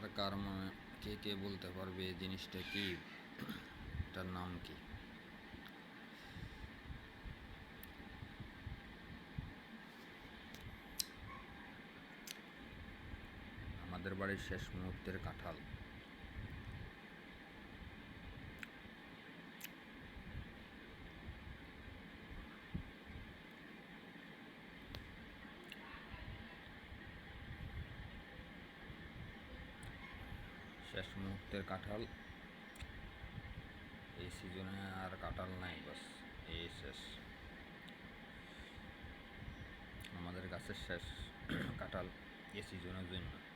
কার কার মানে কে কে বলতে পারবে এই জিনিসটা কি? এটার নাম কি? আমাদের বাড়ির শেষ মুহূর্তের কাঁঠাল। শেষ মুহূর্তের কাঁঠাল। এই সিজনে আর কাঁঠাল নাই, বাস, এই শেষ। আমাদের গাছের শেষ কাঁঠাল এই সিজনের জন্য।